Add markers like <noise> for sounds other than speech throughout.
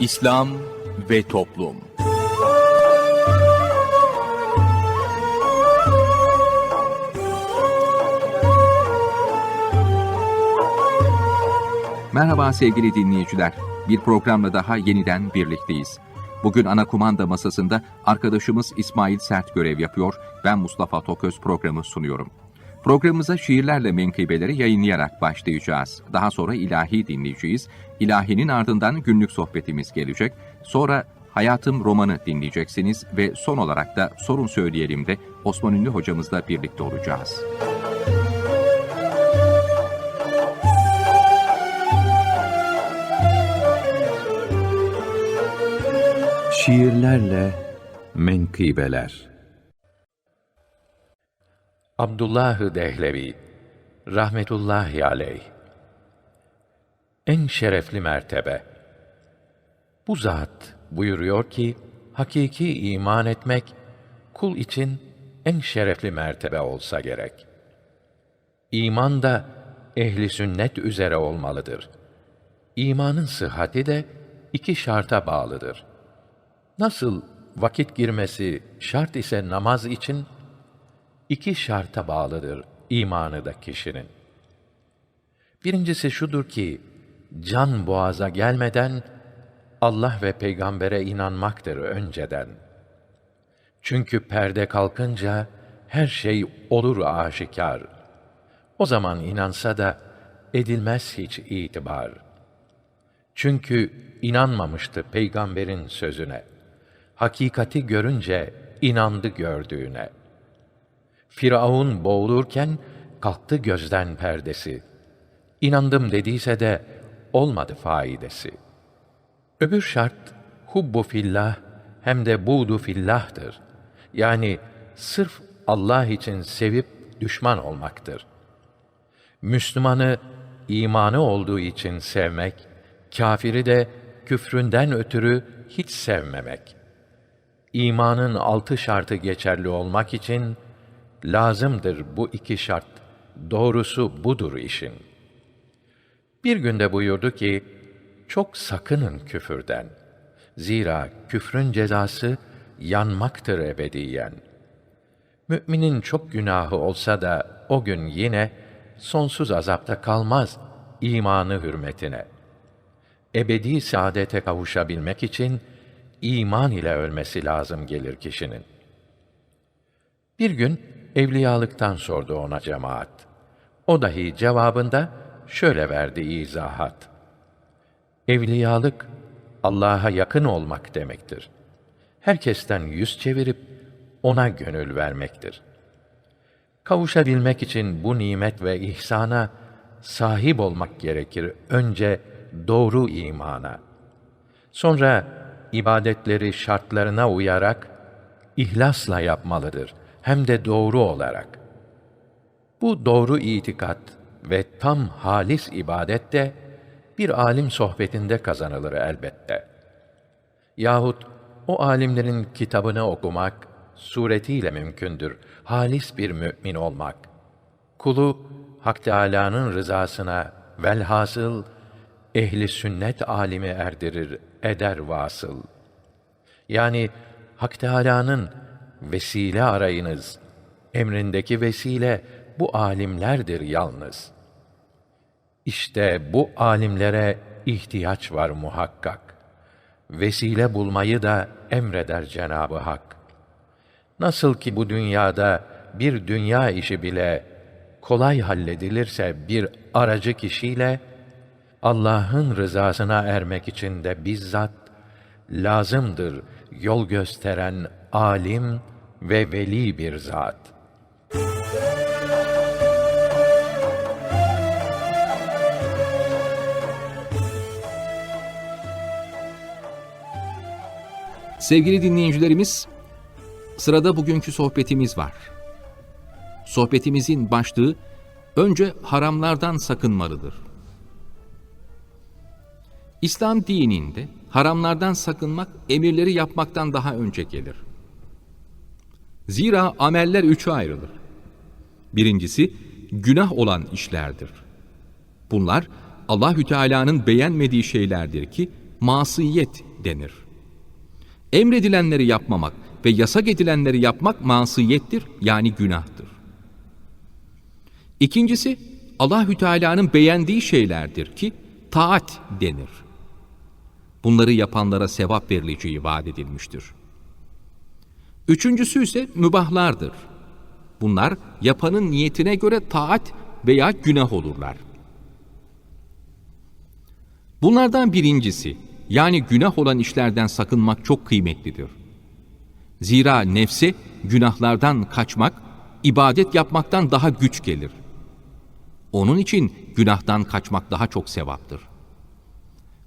İslam ve Toplum Merhaba sevgili dinleyiciler. Bir programla daha yeniden birlikteyiz. Bugün ana kumanda masasında arkadaşımız İsmail Sert görev yapıyor. Ben Mustafa Toköz programı sunuyorum. Programımıza şiirlerle menkıbeleri yayınlayarak başlayacağız. Daha sonra ilahi dinleyeceğiz. İlahinin ardından günlük sohbetimiz gelecek. Sonra Hayatım romanı dinleyeceksiniz ve son olarak da sorun söyleyelim de Osman Ünlü hocamızla birlikte olacağız. Şiirlerle menkıbeler Abdullah Dehlevi rahmetullahi aleyh En şerefli mertebe Bu zat buyuruyor ki hakiki iman etmek kul için en şerefli mertebe olsa gerek. İman da ehli sünnet üzere olmalıdır. İmanın sıhhati de iki şarta bağlıdır. Nasıl vakit girmesi şart ise namaz için iki şarta bağlıdır imanı da kişinin. Birincisi şudur ki can boğaza gelmeden Allah ve peygambere inanmaktır önceden. Çünkü perde kalkınca her şey olur aşikar. O zaman inansa da edilmez hiç itibar. Çünkü inanmamıştı peygamberin sözüne. Hakikati görünce inandı gördüğüne. Firavun boğulurken kalktı gözden perdesi. İnandım dediyse de olmadı faidesi. Öbür şart hubbu fillah hem de buğdu fillah'tır. Yani sırf Allah için sevip düşman olmaktır. Müslümanı imanı olduğu için sevmek, kafiri de küfründen ötürü hiç sevmemek. İmanın altı şartı geçerli olmak için lazımdır bu iki şart. Doğrusu budur işin. Bir günde buyurdu ki, çok sakının küfürden. Zira küfrün cezası yanmaktır ebediyen. Müminin çok günahı olsa da o gün yine sonsuz azapta kalmaz imanı hürmetine. Ebedi saadete kavuşabilmek için iman ile ölmesi lazım gelir kişinin. Bir gün evliyalıktan sordu ona cemaat. O dahi cevabında şöyle verdi izahat. Evliyalık Allah'a yakın olmak demektir. Herkesten yüz çevirip ona gönül vermektir. Kavuşabilmek için bu nimet ve ihsana sahip olmak gerekir önce doğru imana. Sonra ibadetleri şartlarına uyarak ihlasla yapmalıdır hem de doğru olarak. Bu doğru itikat ve tam halis ibadet de bir alim sohbetinde kazanılır elbette. Yahut o alimlerin kitabını okumak suretiyle mümkündür. Halis bir mümin olmak. Kulu Hak Teâlâ'nın rızasına velhasıl ehli sünnet alimi erdirir, eder vasıl. Yani Hak Teâlâ'nın vesile arayınız. Emrindeki vesile bu alimlerdir yalnız. İşte bu alimlere ihtiyaç var muhakkak. Vesile bulmayı da emreder Cenabı Hak. Nasıl ki bu dünyada bir dünya işi bile kolay halledilirse bir aracı kişiyle Allah'ın rızasına ermek için de bizzat lazımdır yol gösteren alim ve veli bir zat. Sevgili dinleyicilerimiz, sırada bugünkü sohbetimiz var. Sohbetimizin başlığı önce haramlardan sakınmalıdır. İslam dininde haramlardan sakınmak emirleri yapmaktan daha önce gelir. Zira ameller üçe ayrılır. Birincisi günah olan işlerdir. Bunlar Allahü Teala'nın beğenmediği şeylerdir ki masiyet denir. Emredilenleri yapmamak ve yasak edilenleri yapmak masiyettir yani günahtır. İkincisi Allahü Teala'nın beğendiği şeylerdir ki taat denir. Bunları yapanlara sevap verileceği vaat edilmiştir. Üçüncüsü ise mübahlardır. Bunlar yapanın niyetine göre taat veya günah olurlar. Bunlardan birincisi yani günah olan işlerden sakınmak çok kıymetlidir. Zira nefse günahlardan kaçmak, ibadet yapmaktan daha güç gelir. Onun için günahtan kaçmak daha çok sevaptır.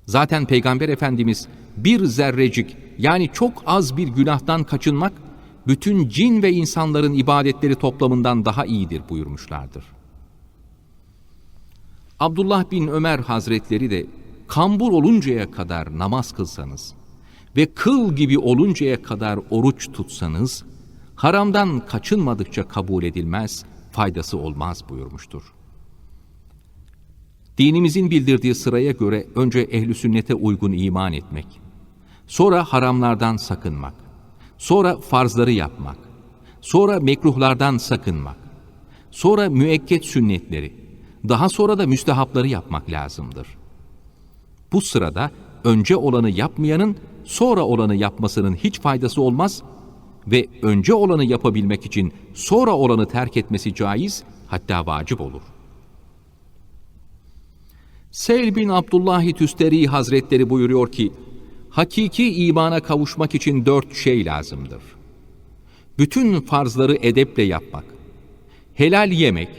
Zaten Peygamber Efendimiz bir zerrecik yani çok az bir günahtan kaçınmak, bütün cin ve insanların ibadetleri toplamından daha iyidir buyurmuşlardır. Abdullah bin Ömer Hazretleri de kambur oluncaya kadar namaz kılsanız ve kıl gibi oluncaya kadar oruç tutsanız, haramdan kaçınmadıkça kabul edilmez, faydası olmaz buyurmuştur. Dinimizin bildirdiği sıraya göre önce ehli sünnete uygun iman etmek, sonra haramlardan sakınmak, sonra farzları yapmak, sonra mekruhlardan sakınmak, sonra müekket sünnetleri, daha sonra da müstehapları yapmak lazımdır. Bu sırada önce olanı yapmayanın sonra olanı yapmasının hiç faydası olmaz ve önce olanı yapabilmek için sonra olanı terk etmesi caiz hatta vacip olur. Seyl bin Abdullah Tüsteri Hazretleri buyuruyor ki, hakiki imana kavuşmak için dört şey lazımdır. Bütün farzları edeple yapmak, helal yemek,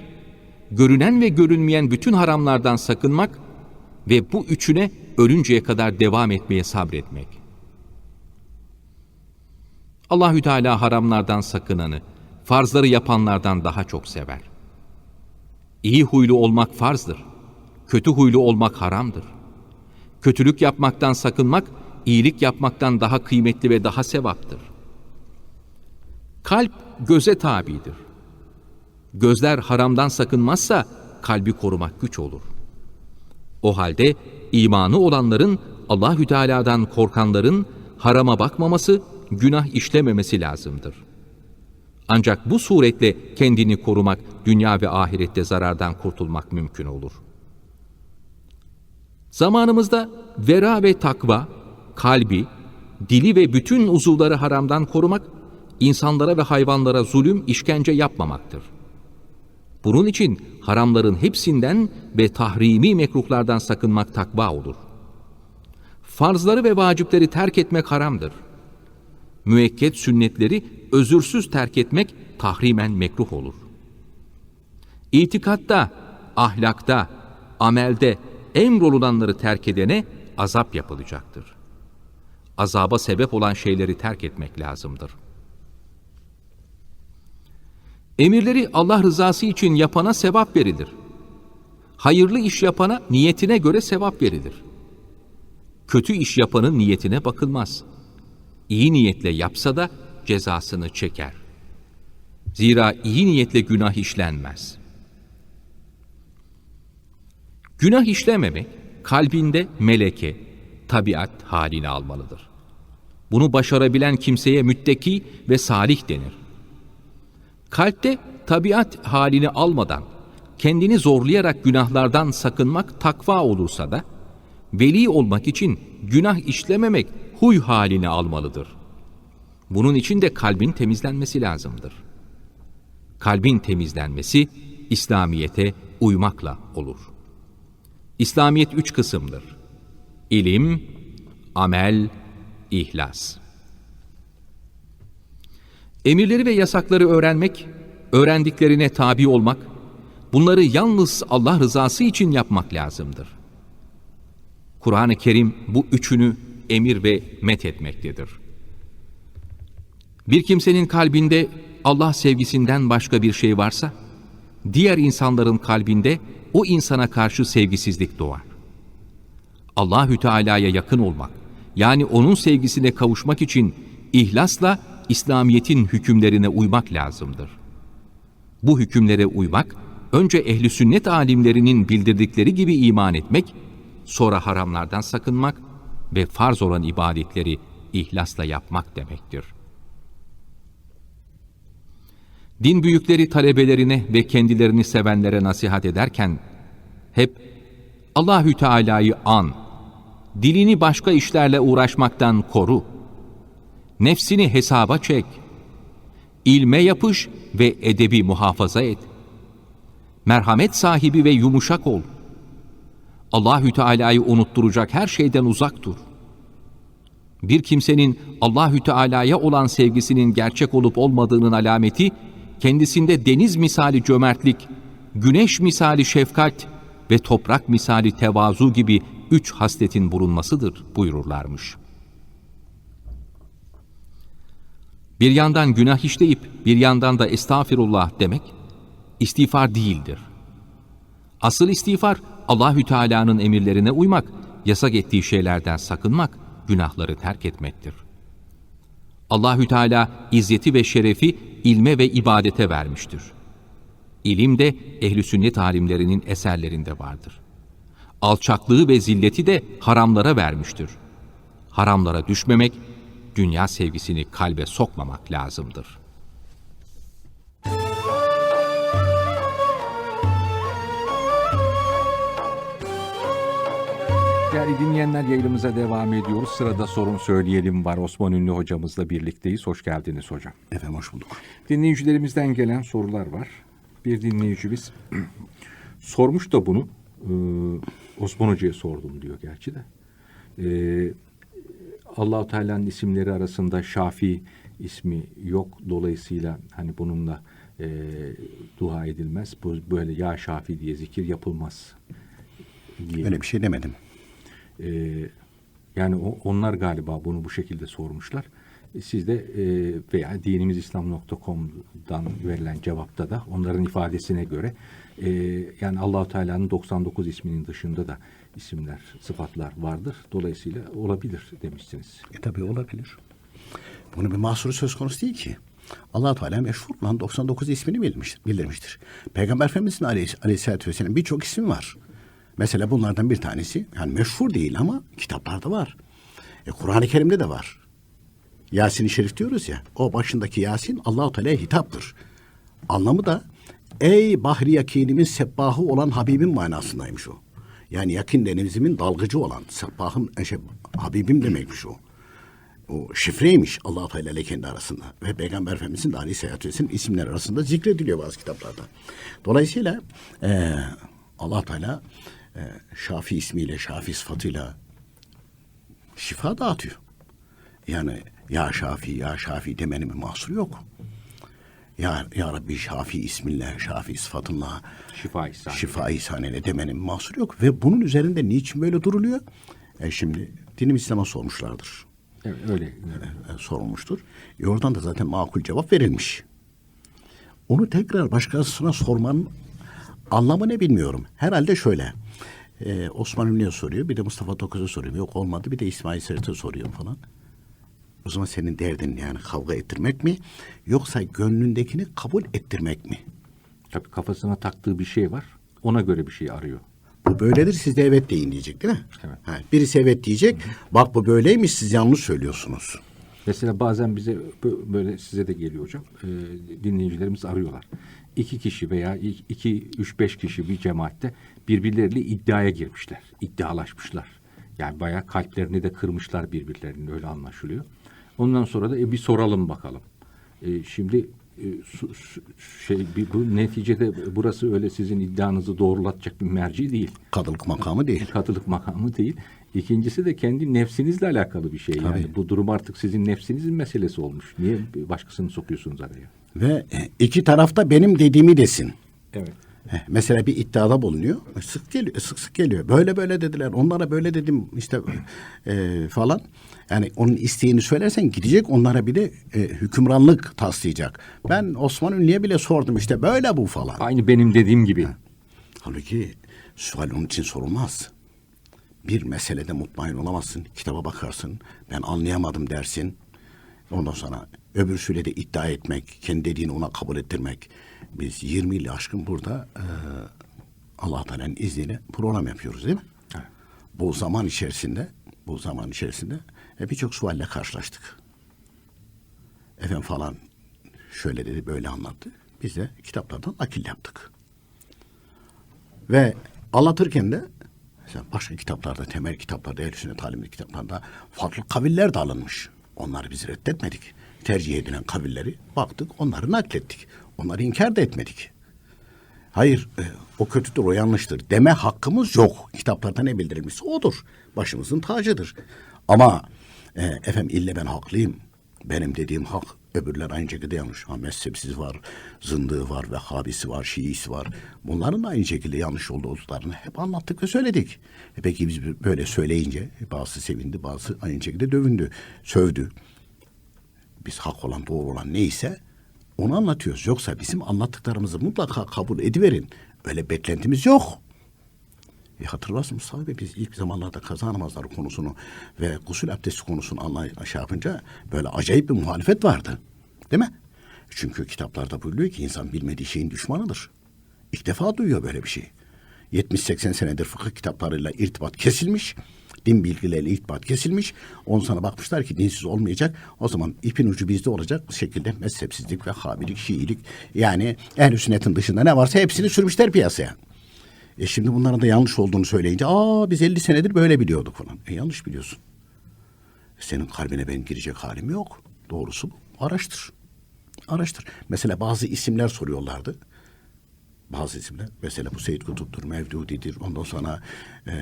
görünen ve görünmeyen bütün haramlardan sakınmak ve bu üçüne ölünceye kadar devam etmeye sabretmek. Allahü Teala haramlardan sakınanı, farzları yapanlardan daha çok sever. İyi huylu olmak farzdır. Kötü huylu olmak haramdır. Kötülük yapmaktan sakınmak, iyilik yapmaktan daha kıymetli ve daha sevaptır. Kalp göze tabidir. Gözler haramdan sakınmazsa kalbi korumak güç olur. O halde imanı olanların Allahü Teala'dan korkanların harama bakmaması, günah işlememesi lazımdır. Ancak bu suretle kendini korumak, dünya ve ahirette zarardan kurtulmak mümkün olur. Zamanımızda vera ve takva, kalbi, dili ve bütün uzuvları haramdan korumak, insanlara ve hayvanlara zulüm, işkence yapmamaktır. Bunun için haramların hepsinden ve tahrimi mekruhlardan sakınmak takva olur. Farzları ve vacipleri terk etmek haramdır. Müekket sünnetleri özürsüz terk etmek tahrimen mekruh olur. İtikatta, ahlakta, amelde emrolulanları terk edene azap yapılacaktır. Azaba sebep olan şeyleri terk etmek lazımdır. Emirleri Allah rızası için yapana sevap verilir. Hayırlı iş yapana niyetine göre sevap verilir. Kötü iş yapanın niyetine bakılmaz. İyi niyetle yapsa da cezasını çeker. Zira iyi niyetle günah işlenmez. Günah işlememek kalbinde meleke, tabiat halini almalıdır. Bunu başarabilen kimseye mütteki ve salih denir. Kalpte tabiat halini almadan, kendini zorlayarak günahlardan sakınmak takva olursa da, veli olmak için günah işlememek huy halini almalıdır. Bunun için de kalbin temizlenmesi lazımdır. Kalbin temizlenmesi, İslamiyete uymakla olur. İslamiyet üç kısımdır. İlim, amel, ihlas. Emirleri ve yasakları öğrenmek, öğrendiklerine tabi olmak, bunları yalnız Allah rızası için yapmak lazımdır. Kur'an-ı Kerim bu üçünü emir ve met etmektedir. Bir kimsenin kalbinde Allah sevgisinden başka bir şey varsa, diğer insanların kalbinde o insana karşı sevgisizlik doğar. Allahü Teala'ya yakın olmak, yani onun sevgisine kavuşmak için ihlasla İslamiyet'in hükümlerine uymak lazımdır. Bu hükümlere uymak, önce ehli sünnet alimlerinin bildirdikleri gibi iman etmek, sonra haramlardan sakınmak ve farz olan ibadetleri ihlasla yapmak demektir. Din büyükleri talebelerine ve kendilerini sevenlere nasihat ederken hep Allahü Teala'yı an, dilini başka işlerle uğraşmaktan koru, nefsini hesaba çek, ilme yapış ve edebi muhafaza et. Merhamet sahibi ve yumuşak ol. Allahü Teala'yı unutturacak her şeyden uzak dur. Bir kimsenin Allahü Teala'ya olan sevgisinin gerçek olup olmadığının alameti kendisinde deniz misali cömertlik, güneş misali şefkat ve toprak misali tevazu gibi üç hasletin bulunmasıdır buyururlarmış. Bir yandan günah işleyip bir yandan da estağfirullah demek istiğfar değildir. Asıl istiğfar Allahü Teala'nın emirlerine uymak, yasak ettiği şeylerden sakınmak, günahları terk etmektir. Allahü Teala izzeti ve şerefi ilme ve ibadete vermiştir. İlim de ehli sünnet alimlerinin eserlerinde vardır. Alçaklığı ve zilleti de haramlara vermiştir. Haramlara düşmemek, dünya sevgisini kalbe sokmamak lazımdır. Değerli dinleyenler yayınımıza devam ediyoruz. Sırada sorun söyleyelim var. Osman Ünlü hocamızla birlikteyiz. Hoş geldiniz hocam. Efendim hoş bulduk. Dinleyicilerimizden gelen sorular var. Bir dinleyicimiz <clears throat> sormuş da bunu. Ee, Osman Hoca'ya sordum diyor gerçi de. Ee, Allahu Teala'nın isimleri arasında Şafi ismi yok. Dolayısıyla hani bununla e, dua edilmez. Bu böyle ya Şafi diye zikir yapılmaz diye. Öyle bir şey demedim. Ee, yani o, onlar galiba bunu bu şekilde sormuşlar. E, Siz de e, veya dinimizislam.com'dan verilen cevapta da onların ifadesine göre e, yani Allahu Teala'nın 99 isminin dışında da isimler, sıfatlar vardır. Dolayısıyla olabilir demişsiniz. E tabii olabilir. Bunun bir mahsuru söz konusu değil ki. allah Teala meşhur olan 99 ismini bilmiştir, bildirmiştir. Peygamber Efendimiz'in aleyhissalatü vesselam birçok ismi var. Mesela bunlardan bir tanesi yani meşhur değil ama kitaplarda var. E, Kur'an-ı Kerim'de de var. Yasin-i Şerif diyoruz ya. O başındaki Yasin Allahu Teala'ya hitaptır. Anlamı da ey bahri yakinimin sebbahı olan Habibim manasındaymış o. Yani yakın denizimin dalgıcı olan sebbahım, e, şey, Habibim demekmiş o. O şifreymiş allah Teala ile kendi arasında. Ve Peygamber Efendimizin de Aleyhisselatü Vesselam isimler arasında zikrediliyor bazı kitaplarda. Dolayısıyla e, allah Teala Şafi ismiyle, Şafi sıfatıyla şifa dağıtıyor. Yani ya Şafi, ya Şafi demenin bir mahsuru yok. Ya, ya Rabbi Şafi isminle, Şafi sıfatınla Şifa ihsan. şifa ihsan eyle demenin mahsuru yok. Ve bunun üzerinde niçin böyle duruluyor? E şimdi dinim İslam'a sormuşlardır. Evet, öyle. E, sorulmuştur. E oradan da zaten makul cevap verilmiş. Onu tekrar başkasına sormanın anlamı ne bilmiyorum. Herhalde şöyle. E, Osman Ünlü'ye soruyor. Bir de Mustafa Tokuz'a soruyor. Yok olmadı. Bir de İsmail Sert'e soruyor falan. O zaman senin derdin yani kavga ettirmek mi? Yoksa gönlündekini kabul ettirmek mi? Tabii kafasına taktığı bir şey var. Ona göre bir şey arıyor. Bu böyledir siz de evet deyin diyecek değil mi? Evet. Ha, birisi evet diyecek. Bak bu böyleymiş siz yanlış söylüyorsunuz. Mesela bazen bize bö- böyle size de geliyor hocam. e, dinleyicilerimiz arıyorlar. İki kişi veya iki, üç, beş kişi bir cemaatte birbirleriyle iddiaya girmişler. İddialaşmışlar. Yani bayağı kalplerini de kırmışlar birbirlerinin öyle anlaşılıyor. Ondan sonra da e, bir soralım bakalım. E, şimdi e, su- su- şey bir- bu neticede burası öyle sizin iddianızı doğrulatacak bir merci değil. Kadılık makamı değil. Katılık makamı değil. İkincisi de kendi nefsinizle alakalı bir şey. Yani Tabii. bu durum artık sizin nefsinizin meselesi olmuş. Niye başkasını sokuyorsunuz araya? Ve e, iki tarafta benim dediğimi desin. Evet. Heh, Mesela bir iddiada bulunuyor. Sık geliyor, sık sık geliyor. Böyle böyle dediler. Onlara böyle dedim işte e, falan. Yani onun isteğini söylersen gidecek onlara bir de e, hükümranlık taslayacak. Ben Osman Ünlü'ye bile sordum işte böyle bu falan. Aynı benim dediğim gibi. Halbuki sual onun için sorulmaz. Bir meselede mutmain olamazsın. Kitaba bakarsın. Ben anlayamadım dersin. Ondan sonra Öbürsüyle de iddia etmek, kendi dediğini ona kabul ettirmek. Biz 20 yıl aşkın burada e, Allah Teala'nın izniyle program yapıyoruz değil mi? Bu zaman içerisinde, bu zaman içerisinde e, birçok sualle karşılaştık. Efendim falan şöyle dedi, böyle anlattı. Biz de kitaplardan akil yaptık. Ve anlatırken de mesela başka kitaplarda, temel kitaplarda, el sünnet talimli kitaplarda farklı kaviller de alınmış. Onları biz reddetmedik. Tercih edilen kavilleri baktık, onları naklettik. Onları inkar da etmedik. Hayır, e, o kötüdür, o yanlıştır deme hakkımız yok. Kitaplarda ne bildirilmişse odur. Başımızın tacıdır. Ama e, efendim ille ben haklıyım. Benim dediğim hak, öbürler aynı şekilde yanlış. Ha, mezhepsiz var, zındığı var, Vehhabisi var, Şiisi var. Bunların da aynı şekilde yanlış olduklarını hep anlattık ve söyledik. E peki biz böyle söyleyince bazısı sevindi, bazısı aynı şekilde dövündü, sövdü biz hak olan doğru olan neyse onu anlatıyoruz. Yoksa bizim anlattıklarımızı mutlaka kabul ediverin. Öyle beklentimiz yok. E hatırlarsın Mustafa Bey biz ilk zamanlarda kaza namazları konusunu ve gusül abdesti konusunu anlay şey yapınca böyle acayip bir muhalefet vardı. Değil mi? Çünkü kitaplarda buyuruyor ki insan bilmediği şeyin düşmanıdır. İlk defa duyuyor böyle bir şey. 70-80 senedir fıkıh kitaplarıyla irtibat kesilmiş. Din bilgileriyle irtibat kesilmiş. Ondan sonra bakmışlar ki dinsiz olmayacak. O zaman ipin ucu bizde olacak. Bu şekilde mezhepsizlik ve habilik, şiilik yani ehl sünnetin dışında ne varsa hepsini sürmüşler piyasaya. E şimdi bunların da yanlış olduğunu söyleyince aa biz 50 senedir böyle biliyorduk falan. E yanlış biliyorsun. Senin kalbine ben girecek halim yok. Doğrusu bu. Araştır. Araştır. Mesela bazı isimler soruyorlardı. Bazı isimler. Mesela bu Seyyid Kutup'tur, Mevdudi'dir. Ondan sonra e,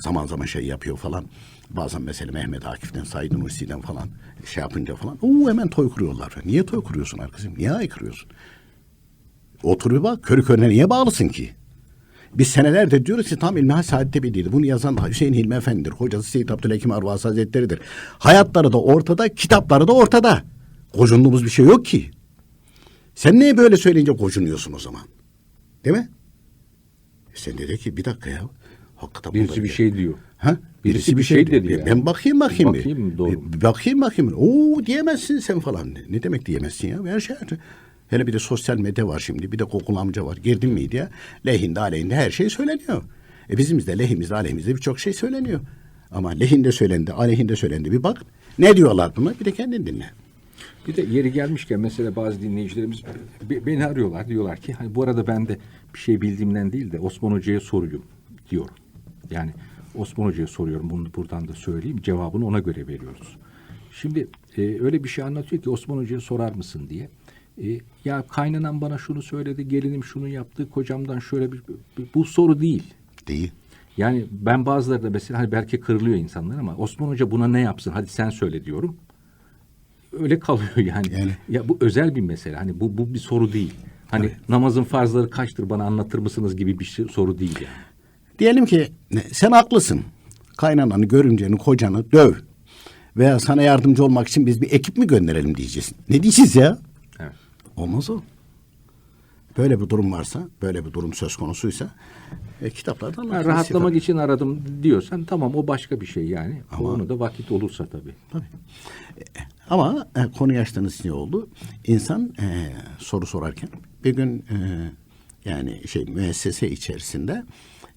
zaman zaman şey yapıyor falan. Bazen mesela Mehmet Akif'ten, Said Nursi'den falan şey yapınca falan. Oo hemen toy kuruyorlar. Niye toy kuruyorsun arkadaşım? Niye aykırıyorsun? Otur bir bak. Körü körüne niye bağlısın ki? Biz senelerdir diyoruz ki tam İlmihal Saadet Ebedi'ydi. Bunu yazan da Hüseyin Hilmi Efendi'dir. Hocası Seyyid Abdülhakim Arvas Hazretleri'dir. Hayatları da ortada, kitapları da ortada. Gocunduğumuz bir şey yok ki. Sen niye böyle söyleyince gocunuyorsun o zaman? Değil mi? E sen dedi ki bir dakika ya. Hakikaten Birisi bir şey diyor. Ha? Birisi bir şey dedi diyor. yani. Ben bakayım bakayım. Bakayım, doğru. Bir bakayım bakayım. Oo diyemezsin sen falan. Ne, demek diyemezsin ya? Her şey. Hele bir de sosyal medya var şimdi. Bir de kokul amca var. Girdin miydi ya? Lehinde aleyhinde her şey söyleniyor. E bizim de lehimizde aleyhimizde birçok şey söyleniyor. Ama lehinde söylendi, aleyhinde söylendi. Bir bak. Ne diyorlar buna? Bir de kendin dinle. Bir de yeri gelmişken mesela bazı dinleyicilerimiz be- beni arıyorlar. Diyorlar ki hani bu arada ben de bir şey bildiğimden değil de Osman Hoca'ya soruyorum diyorum. Yani Osman Hoca'ya soruyorum. Bunu buradan da söyleyeyim. Cevabını ona göre veriyoruz. Şimdi e, öyle bir şey anlatıyor ki Osman Hoca'ya sorar mısın diye. E, ya kaynanan bana şunu söyledi, gelinim şunu yaptı, kocamdan şöyle bir, bir- bu soru değil. Değil. Yani ben bazıları da mesela hani belki kırılıyor insanlar ama Osman Hoca buna ne yapsın? Hadi sen söyle diyorum. Öyle kalıyor <laughs> yani. Yani. Ya bu özel bir mesele. Hani bu bu bir soru değil. Hani namazın farzları kaçtır bana anlatır mısınız gibi bir şey, soru değil yani. Diyelim ki sen haklısın. Kaynananı, görümceni, kocanı döv. Veya sana yardımcı olmak için biz bir ekip mi gönderelim diyeceğiz. Ne diyeceğiz ya? Evet. Olmaz o. Böyle bir durum varsa, böyle bir durum söz konusuysa e, kitaplarda Ha, anlatılır. rahatlamak için aradım diyorsan tamam o başka bir şey yani. Ama- Onu da vakit olursa tabii. Tabii. Ama e, konuyu açtığınız ne oldu? İnsan e, soru sorarken bir gün e, yani şey müessese içerisinde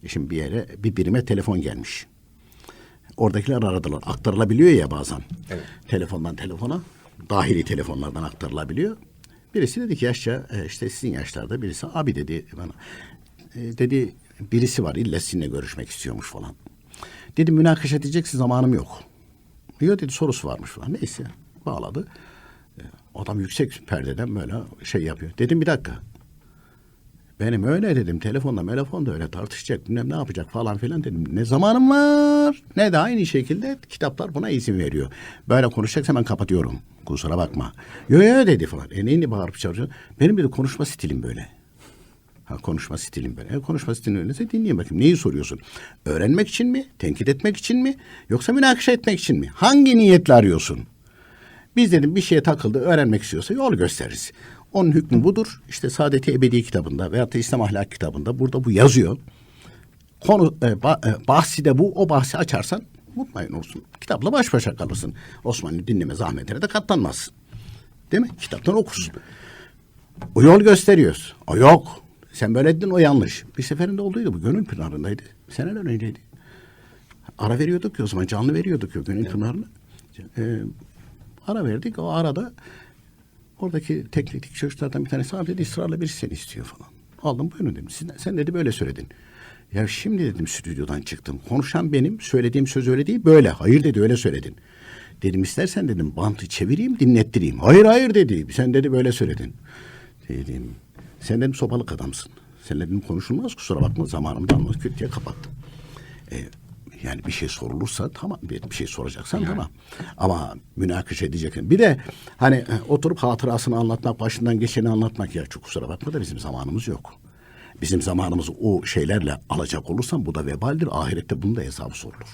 e, şimdi bir yere bir birime telefon gelmiş. Oradakiler aradılar. Aktarılabiliyor ya bazen. Evet. Telefondan telefona dahili telefonlardan aktarılabiliyor. Birisi dedi ki yaşça e, işte sizin yaşlarda birisi abi dedi bana. E, dedi birisi var illa sizinle görüşmek istiyormuş falan. Dedi münakaşa edeceksin zamanım yok. Yok dedi sorusu varmış falan. Neyse bağladı. Adam yüksek perdeden böyle şey yapıyor. Dedim bir dakika. Benim öyle dedim. Telefonda telefonda öyle tartışacak. Bilmem ne yapacak falan filan dedim. Ne zamanım var ne de aynı şekilde kitaplar buna izin veriyor. Böyle konuşacaksa hemen kapatıyorum. Kusura bakma. Yo yo dedi falan. E neyini bağırıp çağırıyorsun? Benim bir de konuşma stilim böyle. Ha konuşma stilim böyle. E, konuşma stilin öyleyse dinleyin bakayım. Neyi soruyorsun? Öğrenmek için mi? Tenkit etmek için mi? Yoksa münakaşa etmek için mi? Hangi niyetle arıyorsun? Biz dedim bir şeye takıldı öğrenmek istiyorsa yol gösteririz. Onun hükmü budur. İşte Saadet-i Ebedi kitabında veyahut da İslam Ahlak kitabında burada bu yazıyor. Konu e, e, bahsi de bu. O bahsi açarsan mutmain olsun. Kitapla baş başa kalırsın. Osmanlı dinleme zahmetine de katlanmazsın. Değil mi? Kitaptan okursun. O yol gösteriyoruz. O yok. Sen böyle dedin o yanlış. Bir seferinde olduydu bu. Gönül Pınarı'ndaydı. Seneler önceydi. Ara veriyorduk ya o zaman canlı veriyorduk ya Gönül Pınarı'na. Ee, ara verdik. O arada oradaki teknikteki çocuklardan bir tanesi abi dedi ısrarla birisi seni istiyor falan. Aldım buyurun dedim. Sen, sen dedi böyle söyledin. Ya şimdi dedim stüdyodan çıktım. Konuşan benim. Söylediğim söz öyle değil böyle. Hayır dedi öyle söyledin. Dedim istersen dedim bantı çevireyim dinlettireyim. Hayır hayır dedi. Sen dedi böyle söyledin. Dedim sen dedim sopalık adamsın. Sen dedim konuşulmaz kusura bakma zamanımda almaz. Küt diye kapattım. E, yani bir şey sorulursa tamam bir, şey soracaksan tamam. Ama münakaşa edeceksin. Bir de hani e, oturup hatırasını anlatmak, başından geçeni anlatmak ya çok kusura bakma da bizim zamanımız yok. Bizim zamanımızı o şeylerle alacak olursan bu da vebaldir. Ahirette bunun da hesabı sorulur.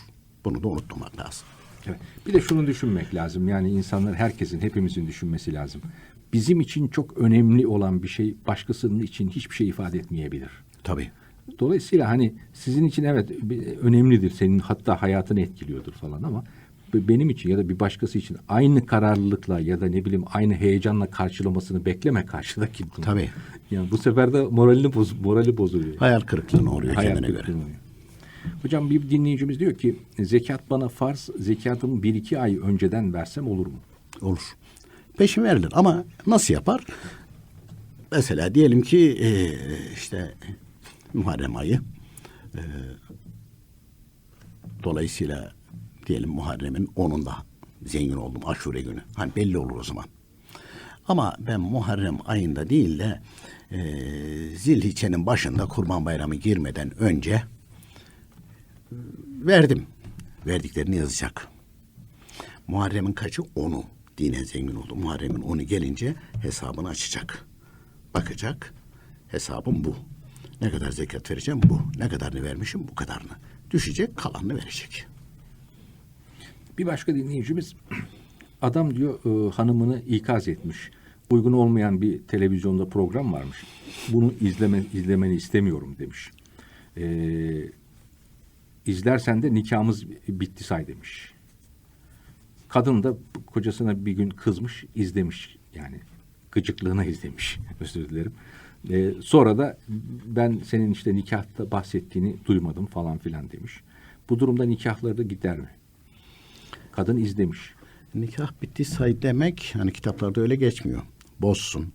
Bunu da unutmamak lazım. Evet. Bir de şunu düşünmek lazım. Yani insanlar herkesin, hepimizin düşünmesi lazım. Bizim için çok önemli olan bir şey başkasının için hiçbir şey ifade etmeyebilir. Tabii. Dolayısıyla hani sizin için evet bir- önemlidir. Senin hatta hayatını etkiliyordur falan ama benim için ya da bir başkası için aynı kararlılıkla ya da ne bileyim aynı heyecanla karşılamasını bekleme karşıdaki. Tabii. Yani bu sefer de moralini boz, morali bozuluyor. Hayal kırıklığına oluyor Hayal kendine göre. oluyor. Hocam bir dinleyicimiz diyor ki zekat bana farz, zekatımı bir iki ay önceden versem olur mu? Olur. Peşin verilir ama nasıl yapar? Mesela diyelim ki e, işte Muharrem ayı e, dolayısıyla diyelim Muharrem'in 10'unda zengin oldum aşure günü. Hani belli olur o zaman. Ama ben Muharrem ayında değil de e, Zilhicce'nin başında Kurban Bayramı girmeden önce e, verdim. Verdiklerini yazacak. Muharrem'in kaçı? Onu. Dinen zengin oldu. Muharrem'in onu gelince hesabını açacak. Bakacak. Hesabım bu. Ne kadar zekat vereceğim bu. Ne kadarını vermişim bu kadarını. Düşecek kalanını verecek. Bir başka dinleyicimiz adam diyor e, hanımını ikaz etmiş. Uygun olmayan bir televizyonda program varmış. Bunu izleme, izlemeni istemiyorum demiş. E, izlersen de nikahımız bitti say demiş. Kadın da kocasına bir gün kızmış, izlemiş yani. Gıcıklığına izlemiş. <laughs> Özür dilerim. E, sonra da ben senin işte nikahta bahsettiğini duymadım falan filan demiş. Bu durumda nikahları da gider mi? Kadın izlemiş. Nikah bitti say demek hani kitaplarda öyle geçmiyor. Bozsun.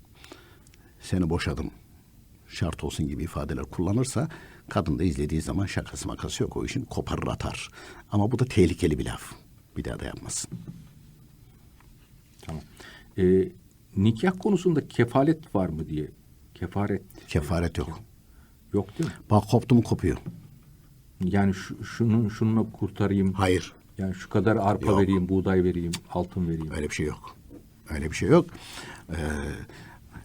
Seni boşadım. Şart olsun gibi ifadeler kullanırsa kadın da izlediği zaman şakası makası yok. O işin koparır atar. Ama bu da tehlikeli bir laf. Bir daha da yapmasın. Tamam. Ee, nikah konusunda kefalet var mı diye. Kefaret Kefaret yok. yok değil mi? Bak koptu mu kopuyor. Yani şu, şunun şununla kurtarayım. Hayır. Yani şu kadar arpa Yok. vereyim, buğday vereyim, altın vereyim. Öyle bir şey yok. Öyle bir şey yok. Ee,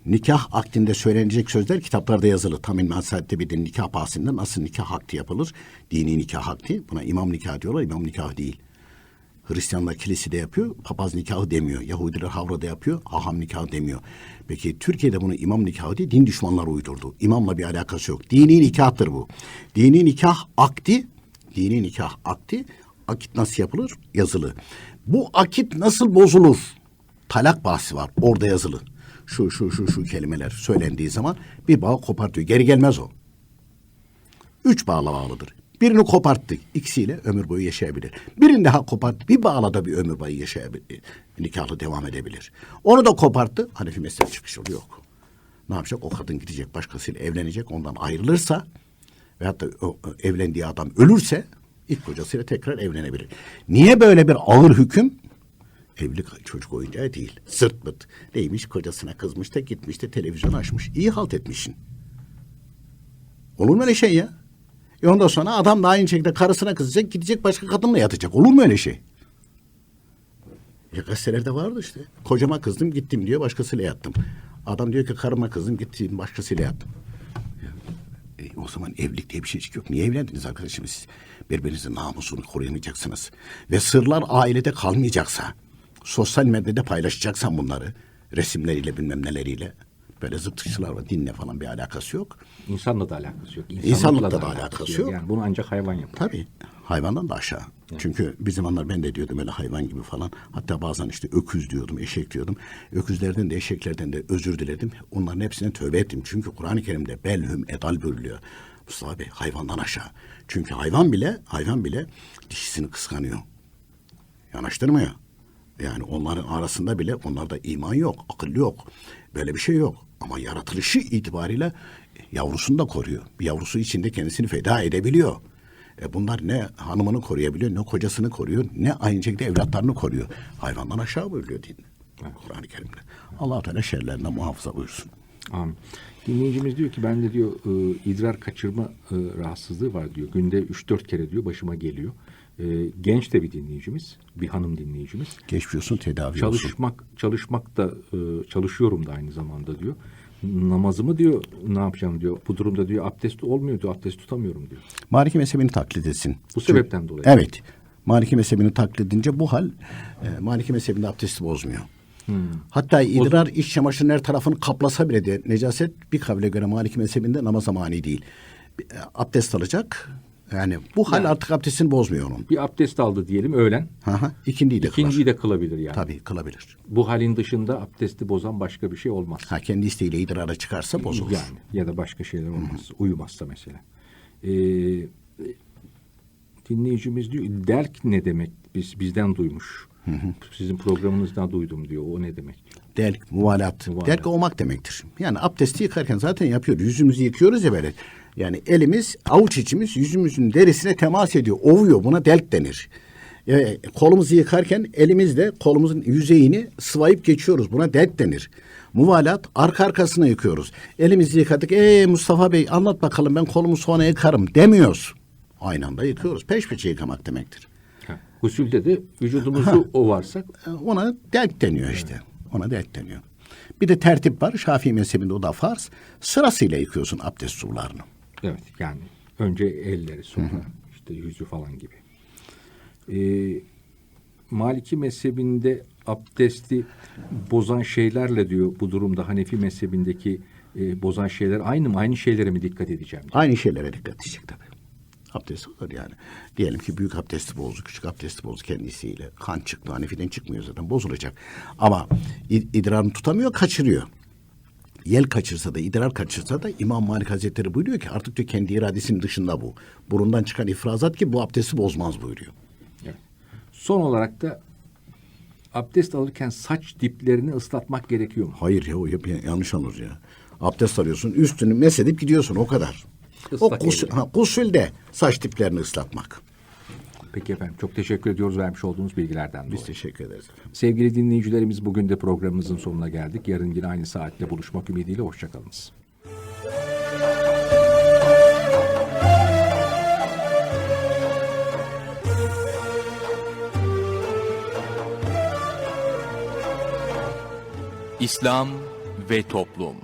nikah akdinde söylenecek sözler kitaplarda yazılı. Tam İlmihal Saadet'te bir de nikah bahsinde nasıl nikah akdi yapılır? Dini nikah akdi. Buna imam nikahı diyorlar. İmam nikahı değil. Hristiyanlar kilisede yapıyor. Papaz nikahı demiyor. Yahudiler havrada yapıyor. Haham nikahı demiyor. Peki Türkiye'de bunu imam nikahı değil din düşmanları uydurdu. İmamla bir alakası yok. Dini nikahtır bu. Dini nikah akdi, dini nikah akdi akit nasıl yapılır? Yazılı. Bu akit nasıl bozulur? Talak bahsi var. Orada yazılı. Şu şu şu şu kelimeler söylendiği zaman bir bağ kopartıyor. Geri gelmez o. Üç bağla bağlıdır. Birini koparttık. ikisiyle ömür boyu yaşayabilir. Birini daha kopart. Bir bağla da bir ömür boyu yaşayabilir. Nikahlı devam edebilir. Onu da koparttı. Hanefi mezhebi çıkış yolu yok. Ne yapacak? O kadın gidecek başkasıyla evlenecek. Ondan ayrılırsa veyahut da o evlendiği adam ölürse ilk kocasıyla tekrar evlenebilir. Niye böyle bir ağır hüküm? Evlilik çocuk oyuncağı değil. Sırt mırt. Neymiş kocasına kızmış da gitmiş de televizyon açmış. İyi halt etmişsin. Olur mu öyle şey ya? E ondan sonra adam da aynı şekilde karısına kızacak, gidecek başka kadınla yatacak. Olur mu öyle şey? Ya gazetelerde vardı işte. Kocama kızdım gittim diyor başkasıyla yattım. Adam diyor ki karıma kızdım gittim başkasıyla yattım. Ya, e, o zaman evlilik diye bir şey yok. Niye evlendiniz arkadaşım siz? Birbirinizin namusunu koruyamayacaksınız. Ve sırlar ailede kalmayacaksa, sosyal medyada paylaşacaksan bunları, resimleriyle bilmem neleriyle, böyle zıptıkçılar var. Dinle falan bir alakası yok. İnsanla da alakası yok. İnsanlıkla da alakası yok. Yani bunu ancak hayvan yapar. Tabii. Hayvandan da aşağı. Çünkü bir zamanlar ben de diyordum öyle hayvan gibi falan. Hatta bazen işte öküz diyordum, eşek diyordum. Öküzlerden de eşeklerden de özür diledim. Onların hepsine tövbe ettim. Çünkü Kur'an-ı Kerim'de belhüm edal buyuruluyor. Mustafa Bey hayvandan aşağı. Çünkü hayvan bile hayvan bile dişisini kıskanıyor. Yanaştırmıyor. Yani onların arasında bile onlarda iman yok, akıl yok. Böyle bir şey yok. Ama yaratılışı itibariyle yavrusunu da koruyor. Yavrusu içinde kendisini feda edebiliyor. E bunlar ne hanımını koruyabiliyor, ne kocasını koruyor, ne aynı şekilde evlatlarını koruyor. Hayvandan aşağı buyuruyor din. Kur'an-ı Kerim'de. allah Teala şerlerinden muhafaza buyursun. Amin. Dinleyicimiz diyor ki bende diyor e, idrar kaçırma e, rahatsızlığı var diyor. Günde 3-4 kere diyor başıma geliyor. E, genç de bir dinleyicimiz, bir hanım dinleyicimiz. Geçmiş olsun, tedavi olsun. Çalışmak çalışmak da e, çalışıyorum da aynı zamanda diyor. Namazımı diyor ne yapacağım diyor. Bu durumda diyor abdest olmuyor diyor. Abdest tutamıyorum diyor. Maliki mezhebini taklit etsin. Bu sebepten dolayı. Evet. Maliki mezhebini taklit edince bu hal e, Maliki mezhebinde abdesti bozmuyor. Hmm. Hatta idrar iç çamaşırının her tarafını kaplasa bile de necaset bir kavle göre Maliki mezhebinde namaza mani değil. E, Abdest alacak. Yani bu hal Yani- artık abdestini bozmuyor onun. Bir abdest aldı diyelim öğlen. Hı hı. İkindiyi de İkinciyi kılar. de kılabilir yani. Tabii kılabilir. Bu halin dışında abdesti bozan başka bir şey olmaz. Ha kendi isteğiyle idrara çıkarsa bozulur. Yani ya da başka şeyler olmaz. Uyumazsa mesela. Ee, dinleyicimiz diyor delk ne demek? Biz bizden duymuş. Sizin programınızdan duydum diyor. O ne demek? Delk, muvalat. Muvalat. Delk olmak demektir. Yani abdesti yıkarken zaten yapıyoruz. Yüzümüzü yıkıyoruz ya böyle. Yani elimiz, avuç içimiz yüzümüzün derisine temas ediyor. Ovuyor. Buna delk denir. E, kolumuzu yıkarken elimizle kolumuzun yüzeyini sıvayıp geçiyoruz. Buna delk denir. Muvalat arka arkasına yıkıyoruz. Elimizi yıkadık. Ee Mustafa Bey anlat bakalım ben kolumu sonra yıkarım demiyoruz. Aynı anda yıkıyoruz. Peş peşe yıkamak demektir. Ha. Gusülde de vücudumuzu ovarsak E, Ona delk deniyor işte. Ona delk deniyor. Bir de tertip var. Şafii mezhebinde o da farz. Sırasıyla yıkıyorsun abdest sularını. Evet yani önce elleri sonra işte yüzü falan gibi. Ee, Maliki mezhebinde abdesti bozan şeylerle diyor bu durumda Hanefi mezhebindeki e, bozan şeyler aynı mı? Aynı şeylere mi dikkat edeceğim? diyor. Aynı şeylere dikkat edecek tabii. Abdest olur yani. Diyelim ki büyük abdesti bozdu, küçük abdesti bozdu kendisiyle. Kan çıktı, Hanefi'den çıkmıyor zaten bozulacak. Ama id- idrarını tutamıyor, kaçırıyor. Yel kaçırsa da, idrar kaçırsa da İmam Malik Hazretleri buyuruyor ki artık diyor kendi iradesinin dışında bu. Burundan çıkan ifrazat ki bu abdesti bozmaz buyuruyor. Evet. Son olarak da abdest alırken saç diplerini ıslatmak gerekiyor mu? Hayır ya o yap- yanlış anlıyor ya. Abdest alıyorsun üstünü mesedip gidiyorsun o kadar. o Islak gusül, eliyle. ha, gusülde saç diplerini ıslatmak. Peki efendim çok teşekkür ediyoruz vermiş olduğunuz bilgilerden dolayı. Biz teşekkür ederiz efendim. Sevgili dinleyicilerimiz bugün de programımızın sonuna geldik. Yarın yine aynı saatte buluşmak ümidiyle hoşçakalınız. İslam ve Toplum